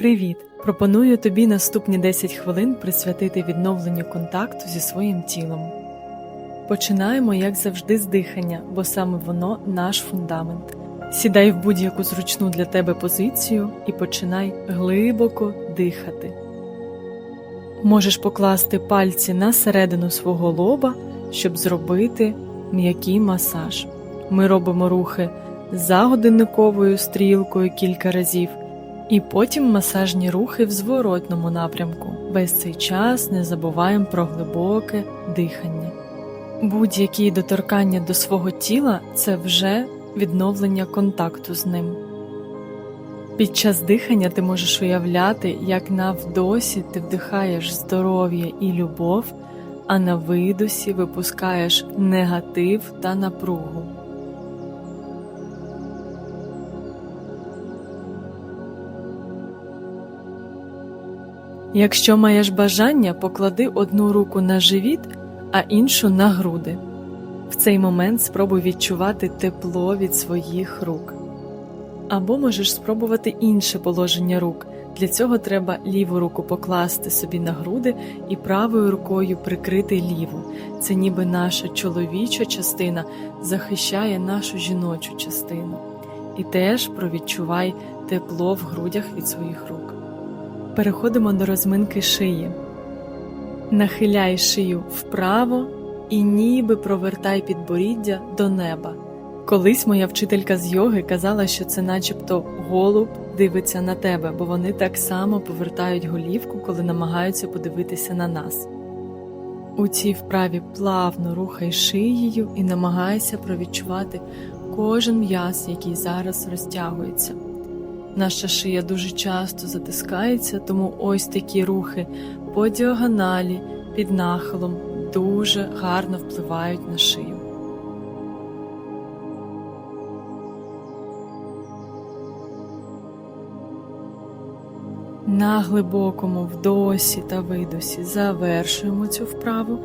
Привіт! Пропоную тобі наступні 10 хвилин присвятити відновленню контакту зі своїм тілом. Починаємо, як завжди, з дихання, бо саме воно наш фундамент. Сідай в будь-яку зручну для тебе позицію і починай глибоко дихати. Можеш покласти пальці на середину свого лоба, щоб зробити м'який масаж. Ми робимо рухи за годинниковою стрілкою кілька разів, і потім масажні рухи в зворотному напрямку. Весь цей час не забуваємо про глибоке дихання. Будь-які доторкання до свого тіла це вже відновлення контакту з ним. Під час дихання ти можеш уявляти, як на вдосі ти вдихаєш здоров'я і любов, а на видосі випускаєш негатив та напругу. Якщо маєш бажання, поклади одну руку на живіт, а іншу на груди. В цей момент спробуй відчувати тепло від своїх рук. Або можеш спробувати інше положення рук. Для цього треба ліву руку покласти собі на груди і правою рукою прикрити ліву. Це ніби наша чоловіча частина захищає нашу жіночу частину. І теж провідчувай тепло в грудях від своїх рук. Переходимо до розминки шиї. Нахиляй шию вправо і ніби провертай підборіддя до неба. Колись моя вчителька з йоги казала, що це начебто голуб дивиться на тебе, бо вони так само повертають голівку, коли намагаються подивитися на нас. У цій вправі плавно рухай шиєю і намагайся провідчувати кожен м'яз, який зараз розтягується. Наша шия дуже часто затискається, тому ось такі рухи по діагоналі під нахилом дуже гарно впливають на шию. На глибокому вдосі та видосі завершуємо цю вправу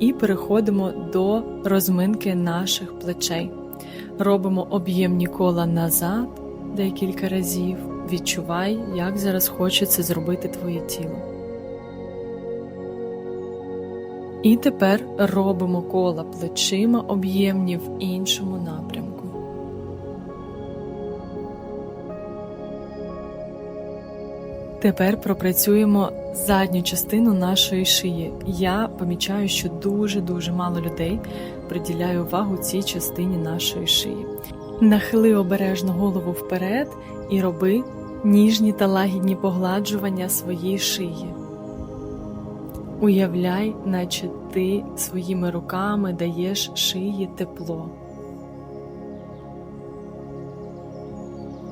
і переходимо до розминки наших плечей. Робимо об'ємні кола назад декілька разів. Відчувай, як зараз хочеться зробити твоє тіло. І тепер робимо кола плечима об'ємні в іншому напрямку. Тепер пропрацюємо задню частину нашої шиї. Я помічаю, що дуже-дуже мало людей приділяє увагу цій частині нашої шиї. Нахили обережно голову вперед і роби ніжні та лагідні погладжування своєї шиї. Уявляй, наче ти своїми руками даєш шиї тепло.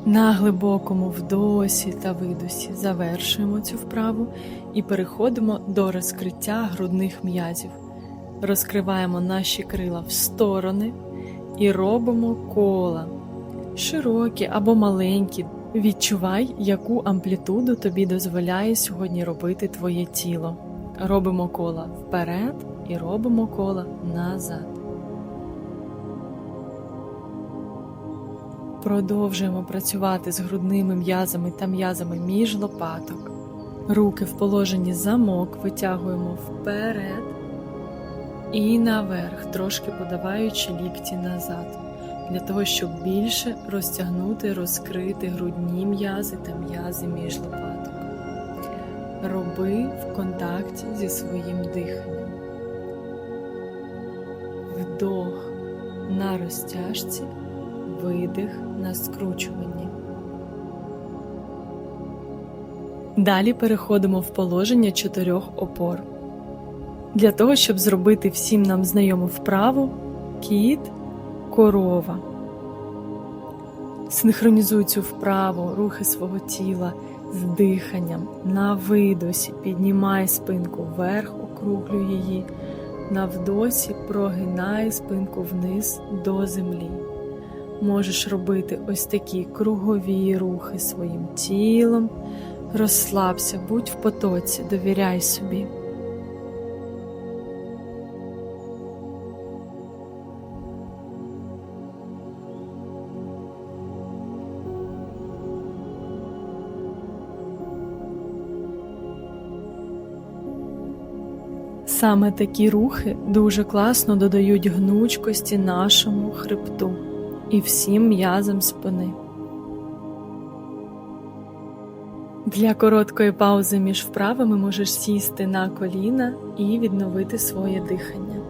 На глибокому вдосі та видосі завершуємо цю вправу і переходимо до розкриття грудних м'язів. Розкриваємо наші крила в сторони і робимо кола, широкі або маленькі. Відчувай, яку амплітуду тобі дозволяє сьогодні робити твоє тіло. Робимо кола вперед і робимо кола назад. Продовжуємо працювати з грудними м'язами та м'язами між лопаток. Руки в положенні замок витягуємо вперед і наверх, трошки подаваючи лікті назад, для того, щоб більше розтягнути, розкрити грудні м'язи та м'язи між лопаток. Роби в контакті зі своїм диханням. Вдох на розтяжці видих на скручуванні. Далі переходимо в положення чотирьох опор. Для того, щоб зробити всім нам знайому вправу кіт, корова. Синхронізуй цю вправу, рухи свого тіла з диханням на видосі, піднімай спинку вверх, округлюй її, на вдосі прогинай спинку вниз до землі. Можеш робити ось такі кругові рухи своїм тілом. Розслабся, будь в потоці, довіряй собі. Саме такі рухи дуже класно додають гнучкості нашому хребту і всім м'язам спини. Для короткої паузи між вправами можеш сісти на коліна і відновити своє дихання.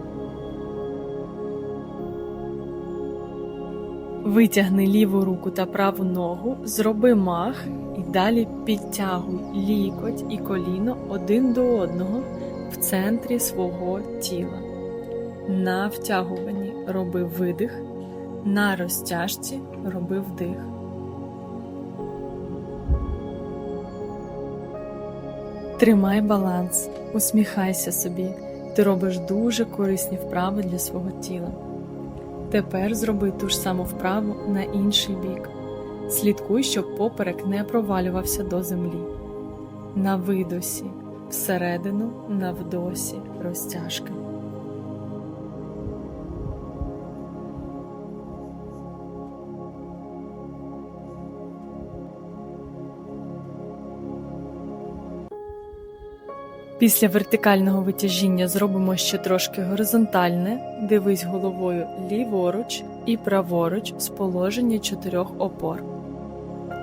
Витягни ліву руку та праву ногу, зроби мах і далі підтягуй лікоть і коліно один до одного в центрі свого тіла. На втягуванні роби видих, на розтяжці роби вдих. Тримай баланс, усміхайся собі. Ти робиш дуже корисні вправи для свого тіла. Тепер зроби ту ж саму вправу на інший бік. Слідкуй, щоб поперек не провалювався до землі. На видосі, всередину, на вдосі, розтяжка. Після вертикального витяжіння зробимо ще трошки горизонтальне, дивись головою ліворуч і праворуч з положення чотирьох опор.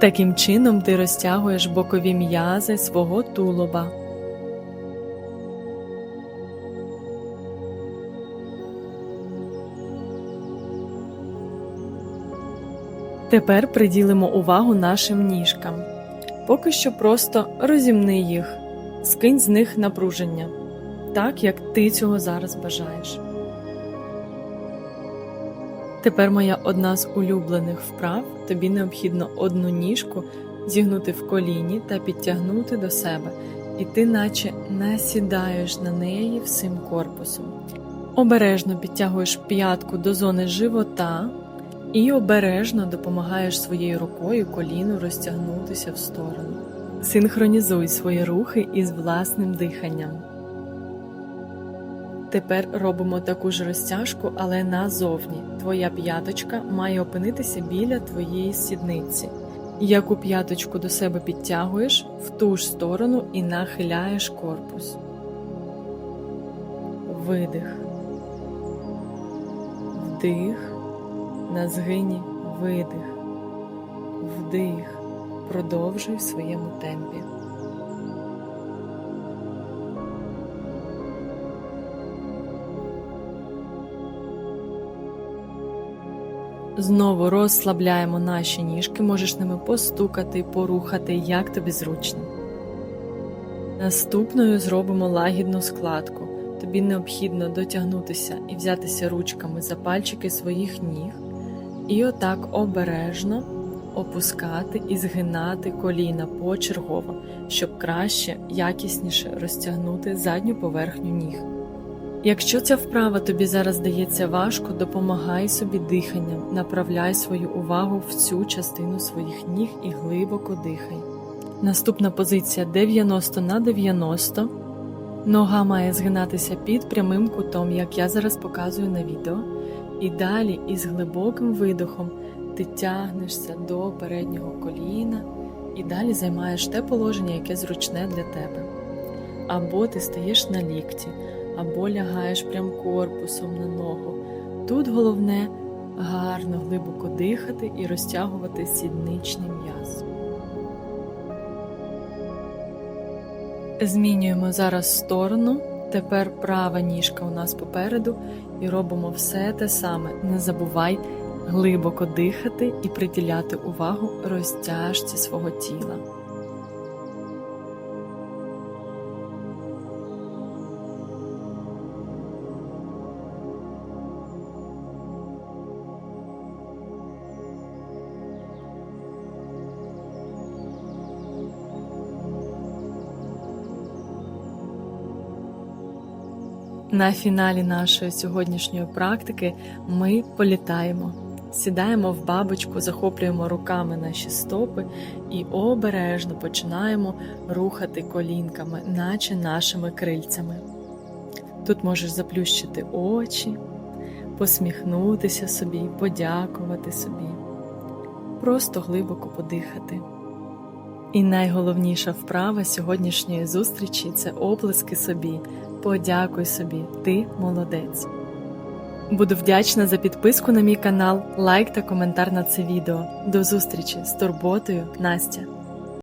Таким чином ти розтягуєш бокові м'язи свого тулуба. Тепер приділимо увагу нашим ніжкам. Поки що просто розімни їх, скинь з них напруження, так як ти цього зараз бажаєш. Тепер моя одна з улюблених вправ тобі необхідно одну ніжку зігнути в коліні та підтягнути до себе, і ти наче насідаєш на неї всім корпусом. Обережно підтягуєш п'ятку до зони живота і обережно допомагаєш своєю рукою коліну розтягнутися в сторону. Синхронізуй свої рухи із власним диханням. Тепер робимо таку ж розтяжку, але назовні. Твоя п'яточка має опинитися біля твоєї сідниці. Яку п'яточку до себе підтягуєш в ту ж сторону і нахиляєш корпус. Видих. Вдих. На згині видих. Вдих. Продовжуй в своєму темпі. Знову розслабляємо наші ніжки, можеш ними постукати, порухати, як тобі зручно. Наступною зробимо лагідну складку. Тобі необхідно дотягнутися і взятися ручками за пальчики своїх ніг, і отак обережно опускати і згинати коліна почергово, щоб краще, якісніше розтягнути задню поверхню ніг. Якщо ця вправа тобі зараз здається важко, допомагай собі диханням, направляй свою увагу в цю частину своїх ніг і глибоко дихай. Наступна позиція 90 на 90. Нога має згинатися під прямим кутом, як я зараз показую на відео. І далі із глибоким видохом ти тягнешся до переднього коліна і далі займаєш те положення, яке зручне для тебе. Або ти стаєш на лікті, або лягаєш прям корпусом на ногу. Тут головне гарно глибоко дихати і розтягувати сідничний м'яз. Змінюємо зараз сторону. Тепер права ніжка у нас попереду, і робимо все те саме. Не забувай глибоко дихати і приділяти увагу розтяжці свого тіла. На фіналі нашої сьогоднішньої практики ми політаємо. Сідаємо в бабочку, захоплюємо руками наші стопи і обережно починаємо рухати колінками, наче нашими крильцями. Тут можеш заплющити очі, посміхнутися собі, подякувати собі, просто глибоко подихати. І найголовніша вправа сьогоднішньої зустрічі це оплески собі. Подякуй собі, ти молодець. Буду вдячна за підписку на мій канал, лайк та коментар на це відео. До зустрічі з турботою, Настя.